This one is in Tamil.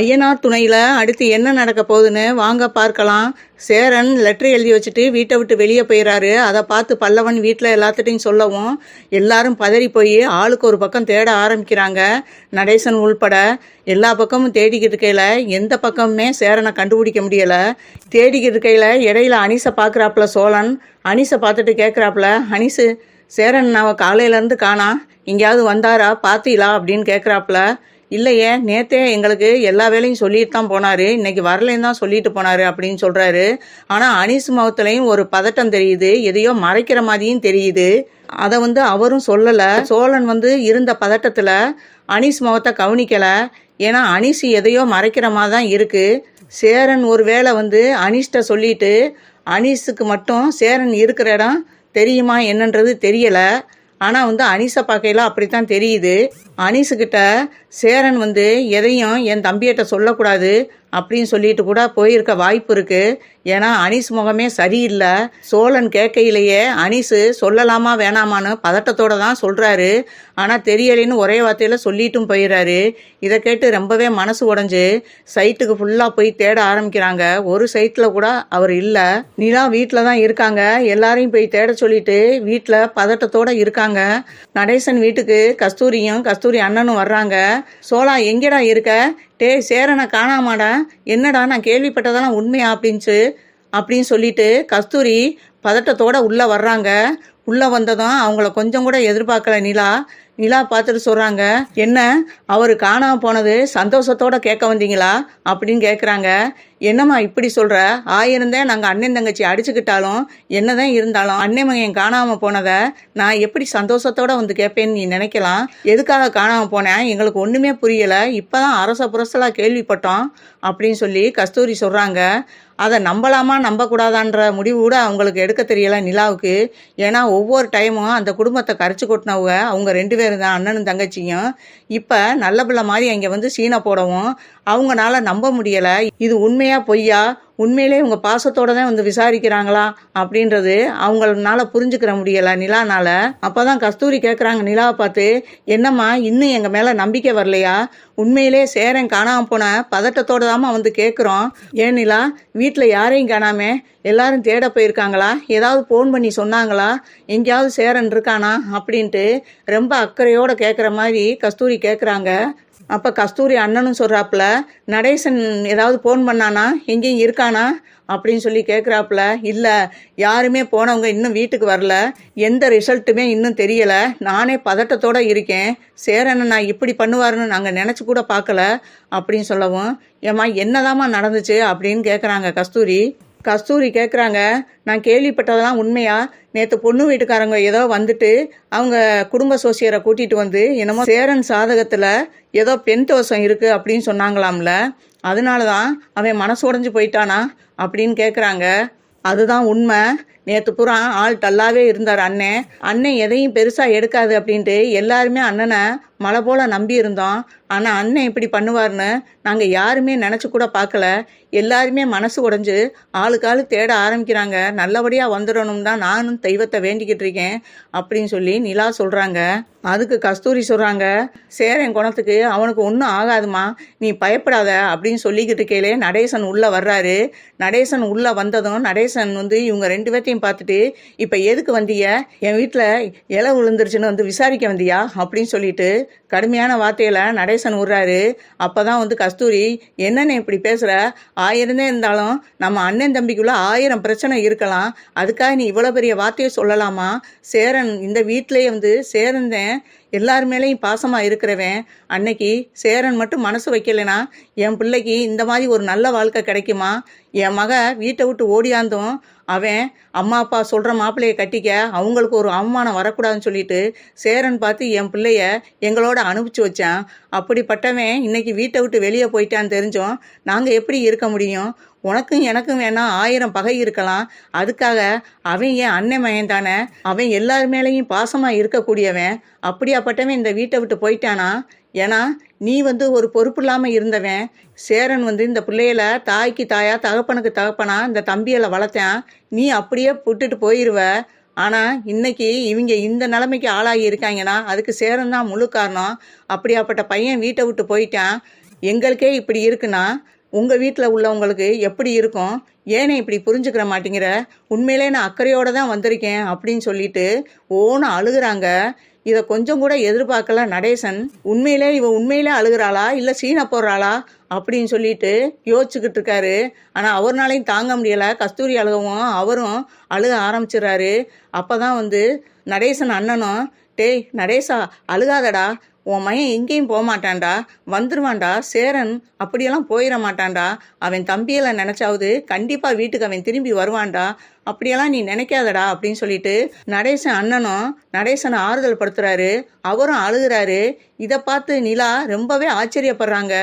ஐயனார் துணையில் அடுத்து என்ன நடக்க போகுதுன்னு வாங்க பார்க்கலாம். சேரன் லெட்டர் எழுதி வச்சுட்டு வீட்டை விட்டு வெளியே போயிடறாரு அதை பார்த்து பல்லவன் வீட்டில் எல்லாத்துட்டையும் சொல்லவும் எல்லாரும் பதறி போய் ஆளுக்கு ஒரு பக்கம் தேட ஆரம்பிக்கிறாங்க. நடேசன் உள்பட எல்லா பக்கமும் தேடிக்கிட்டு இருக்கையில் எந்த பக்கமுமே சேரனை கண்டுபிடிக்க முடியலை. தேடிக்கிட்டு இருக்கையில் இடையில அனிசை பார்க்குறாப்புல சோழன். அனிசை பார்த்துட்டு கேட்குறாப்புல அனிசு சேரன் நான் காலையிலேருந்து காணா. எங்கேயாவது வந்தாரா? பார்த்தீங்களா அப்படின்னு கேட்குறாப்புல இல்லையே நேத்தே எங்களுக்கு எல்லா வேலையும் சொல்லிட்டு தான் போனார். இன்னைக்கு வரலைன்னு தான் சொல்லிட்டு போனார் அப்படின்னு சொல்கிறாரு ஆனால் அனீஸ் முகத்துலையும் ஒரு பதட்டம் தெரியுது எதையோ மறைக்கிற மாதிரியும் தெரியுது. அதை வந்து அவரும் சொல்லலை. சோழன் வந்து இருந்த பதட்டத்தில் அனீஸ் முகத்தை கவனிக்கலை. ஏன்னா அனீஸ் எதையோ மறைக்கிற மாதிரி தான் இருக்குது சேரன் ஒரு வேளை வந்து அனீஸ்கிட்ட சொல்லிட்டு அனீஸுக்கு மட்டும் சேரன் இருக்கிற இடம் தெரியுமா என்னன்றது தெரியலை. ஆனால் வந்து அனீஸை பார்க்கையில அப்படித்தான் தெரியுது. அனீஸுக்கிட்ட சேரன் வந்து எதையும் என் தம்பியிட்ட சொல்லக்கூடாது. அப்படின்னு சொல்லிட்டு கூட போயிருக்க வாய்ப்பு இருக்கு. ஏன்னா அனீஸ் முகமே சரியில்லை. சோழன் கேட்கையிலேயே அனீஸு சொல்லலாமா வேணாமான்னு பதட்டத்தோட தான் சொல்றாரு. ஆனால் தெரியலைன்னு ஒரே வார்த்தையில சொல்லிட்டும் போயிடுறாரு இதை கேட்டு ரொம்பவே மனசு உடைஞ்சு சைட்டுக்கு ஃபுல்லாக போய் தேட ஆரம்பிக்கிறாங்க. ஒரு சைட்டில் கூட அவர் இல்லை. நிலா வீட்டில் தான் இருக்காங்க. எல்லாரையும் போய் தேட சொல்லிட்டு வீட்டில் பதட்டத்தோட இருக்காங்க. நடேசன் வீட்டுக்கு கஸ்தூரியும் கஸ்தூரி அண்ணனும் வர்றாங்க. சோலா எங்கேடா இருக்க? டேய் சேரனை காணாமாடா. என்னடா நான் கேள்விப்பட்டதெல்லாம் உண்மையா அப்படின்ச்சு. அப்படின்னு சொல்லிட்டு கஸ்தூரி பதட்டத்தோட உள்ளே வர்றாங்க. உள்ளே வந்ததும் அவங்கள கொஞ்சம் கூட எதிர்பார்க்கல நிலா. நிலா பார்த்துட்டு சொல்கிறாங்க என்ன அவர் காணாமல் போனது சந்தோஷத்தோட கேட்க வந்தீங்களா? அப்படின்னு கேட்குறாங்க என்னம்மா இப்படி சொல்கிற ஆயிருந்தேன் நாங்கள் அண்ணன் தங்கச்சி அடிச்சுக்கிட்டாலும் என்னதான் இருந்தாலும் அண்ணன் மகன் காணாமல் போனதை நான் எப்படி சந்தோஷத்தோடு வந்து கேட்பேன்னு நீ நினைக்கலாம்? எதுக்காக காணாமல் போனேன் எங்களுக்கு ஒன்றுமே புரியலை. இப்போ தான் அரச புரசலாக கேள்விப்பட்டோம் அப்படின்னு சொல்லி கஸ்தூரி சொல்கிறாங்க அதை நம்பலாமா? நம்பக்கூடாதான்ற முடிவு கூட அவங்களுக்கு எடுக்க தெரியலை நிலாவுக்கு. ஏன்னா ஒவ்வொரு டைமும் அந்த குடும்பத்தை கரைச்சி கொட்டினவங்க அவங்க ரெண்டு பேரும் தான் அண்ணனும் தங்கச்சியும். இப்போ நல்ல பிள்ளை மாதிரி அங்கே வந்து சீனை போடவும் அவங்களால நம்ப முடியலை. இது உண்மையா பொய்யா? உண்மையிலே உங்கள் பாசத்தோட தான் வந்து விசாரிக்கிறாங்களா அப்படின்றது அவங்களால புரிஞ்சுக்கிற நிலானால் நிலானால. அப்பதான் கஸ்தூரி கேட்குறாங்க நிலாவை பார்த்து என்னம்மா இன்னும் எங்கள் மேலே நம்பிக்கை வரலையா? உண்மையிலே சேரன் காணாமல் போன பதட்டத்தோடு தாம்மா வந்து கேட்குறோம் ஏன் நிலா வீட்டில் யாரையும் காணாமே எல்லாரும் தேட போயிருக்காங்களா? ஏதாவது ஃபோன் பண்ணி சொன்னாங்களா? எங்கேயாவது சேரன் இருக்கானா? அப்படின்ட்டு ரொம்ப அக்கறையோடு கேட்குற மாதிரி கஸ்தூரி கேட்குறாங்க அப்போ கஸ்தூரி அண்ணனும் சொல்கிறாப்புல நடேசன் ஏதாவது ஃபோன் பண்ணானா எங்கேயும் இருக்கானா? அப்படின்னு சொல்லி கேட்குறாப்புல இல்லை யாருமே போனவங்க இன்னும் வீட்டுக்கு வரல எந்த ரிசல்ட்டுமே இன்னும் தெரியலை நானே பதட்டத்தோட இருக்கேன் சேரனை நான் இப்படி பண்ணுவாருன்னு நாங்கள் நினச்சி கூட பார்க்கல அப்படின்னு சொல்லவும் ஏம்மா என்னதாம்மா நடந்துச்சு அப்படின்னு கேட்குறாங்க கஸ்தூரி. கஸ்தூரி கேட்குறாங்க நான் கேள்விப்பட்டதெல்லாம் உண்மையா? நேற்று பொண்ணு வீட்டுக்காரங்க ஏதோ வந்துட்டு அவங்க குடும்ப சோசியரை கூட்டிகிட்டு வந்து என்னமோ சேரன் சாதகத்தில் ஏதோ பெண் தோஷம் இருக்குது அப்படின்னு சொன்னாங்களாம்ல. அதனால தான் அவன் மனசு உடைஞ்சு போயிட்டானா அப்படின்னு கேட்குறாங்க அதுதான் உண்மை. நேற்று புறா ஆள் டல்லாவே இருந்தார் அண்ணன் அண்ணன் எதையும் பெருசாக எடுக்காது அப்படின்ட்டு எல்லாருமே அண்ணனை மலை போல் நம்பி இருந்தோம். ஆனால் அண்ணன் இப்படி பண்ணுவார்னு நாங்கள் யாருமே நினச்சி கூட பார்க்கல. எல்லாருமே மனசு உடைஞ்சு ஆளுக்கு தேட ஆரம்பிக்கிறாங்க. நல்லபடியாக வந்துடணும் தான் நானும் தெய்வத்தை வேண்டிக்கிட்டு இருக்கேன் அப்படின்னு சொல்லி நிலா சொல்கிறாங்க அதுக்கு கஸ்தூரி சொல்கிறாங்க சேரன் குணத்துக்கு அவனுக்கு ஒன்றும் ஆகாதுமா. நீ பயப்படாத அப்படின்னு சொல்லிக்கிட்டு இருக்கையிலே நடேசன் உள்ளே வர்றாரு. நடேசன் உள்ளே வந்ததும் நடேசன் வந்து இவங்க ரெண்டு பேர்த்தையும் பார்த்துட்டு இப்போ எதுக்கு வந்திய? என் வீட்டில் இலை விழுந்துருச்சுன்னு வந்து விசாரிக்க வந்தியா? அப்படின்னு சொல்லிட்டு கடுமையான வார்த்தையில் நடேசன் விடுறாரு அப்பதான் வந்து கஸ்தூரி என்னென்ன இப்படி பேசுகிற ஆயிரந்தே இருந்தாலும் நம்ம அண்ணன் தம்பிக்குள்ளே ஆயிரம் பிரச்சனை இருக்கலாம். அதுக்காக நீ இவ்வளோ பெரிய வார்த்தையை சொல்லலாமா? சேரன் இந்த வீட்டிலேயே வந்து சேரந்தேன். எல்லார் மேலேயும் பாசமாக இருக்கிறவன் அன்னைக்கு சேரன் மட்டும் மனசு வைக்கலைனா என் பிள்ளைக்கு இந்த மாதிரி ஒரு நல்ல வாழ்க்கை கிடைக்குமா? என் மக வீட்டை விட்டு ஓடியாந்தும் அவன் அம்மா அப்பா சொல்கிற மாப்பிள்ளையை கட்டிக்க அவங்களுக்கு ஒரு அவமானம் வரக்கூடாதுன்னு சொல்லிட்டு சேரன் பார்த்து என் பிள்ளைய எங்களோட அனுப்பிச்சு வச்சான். அப்படிப்பட்டவன் இன்னைக்கு வீட்டை விட்டு வெளியே போயிட்டான்னு தெரிஞ்சோம் நாங்கள் எப்படி இருக்க முடியும்? உனக்கும் எனக்கும் வேணா ஆயிரம் பகை இருக்கலாம். அதுக்காக அவன் என் அண்ணன் மகன் தானே. அவன் எல்லார் மேலேயும் பாசமாக இருக்கக்கூடியவன். அப்படியாப்பட்டவன் இந்த வீட்டை விட்டு போயிட்டானா? ஏன்னா நீ வந்து ஒரு பொறுப்பு இல்லாமல் இருந்தவன். சேரன் வந்து இந்த பிள்ளையில தாய்க்கு தாயா தகப்பனுக்கு தகப்பனா இந்த தம்பியலை வளர்த்தேன். நீ அப்படியே விட்டுட்டு போயிடுவ ஆனால் இன்னைக்கு இவங்க இந்த நிலைமைக்கு ஆளாகி இருக்காங்கன்னா அதுக்கு சேரன் தான் முழு காரணம். அப்படியாப்பட்ட பையன் வீட்டை விட்டு போயிட்டான். எங்களுக்கே இப்படி இருக்குன்னா உங்கள் வீட்டில் உள்ளவங்களுக்கு எப்படி இருக்கும்? ஏனே இப்படி புரிஞ்சுக்கிற மாட்டேங்கிற? உண்மையிலே நான் அக்கறையோடு தான் வந்திருக்கேன் அப்படின்னு சொல்லிட்டு ஓன அழுகுறாங்க. இதை கொஞ்சம் கூட எதிர்பார்க்கல நடேசன். உண்மையிலே இவ உண்மையிலே அழுகுறாளா? இல்லை சீனை போடுறாளா? அப்படின்னு சொல்லிட்டு யோசிச்சுக்கிட்டு இருக்காரு. ஆனால் அவர்னாலையும் தாங்க முடியலை. கஸ்தூரி அழுகவும் அவரும் அழுக ஆரம்பிச்சிடுறாரு. அப்போ தான் வந்து நடேசன் அண்ணனும் டேய் நடேசா அழுகாதடா. உன் மையன் எங்கேயும் போக மாட்டான்டா வந்துருவான்டா சேரன் அப்படியெல்லாம் போயிட மாட்டான்டா. அவன் தம்பியெல்லாம் நினச்சாவது கண்டிப்பாக வீட்டுக்கு அவன் திரும்பி வருவான்டா. அப்படியெல்லாம் நீ நினைக்காதடா அப்படின்னு சொல்லிட்டு நடேசன் அண்ணனும் நடேசனை ஆறுதல் படுத்துறாரு அவரும் அழுகுறாரு. இதை பார்த்து நிலா ரொம்பவே ஆச்சரியப்படுறாங்க.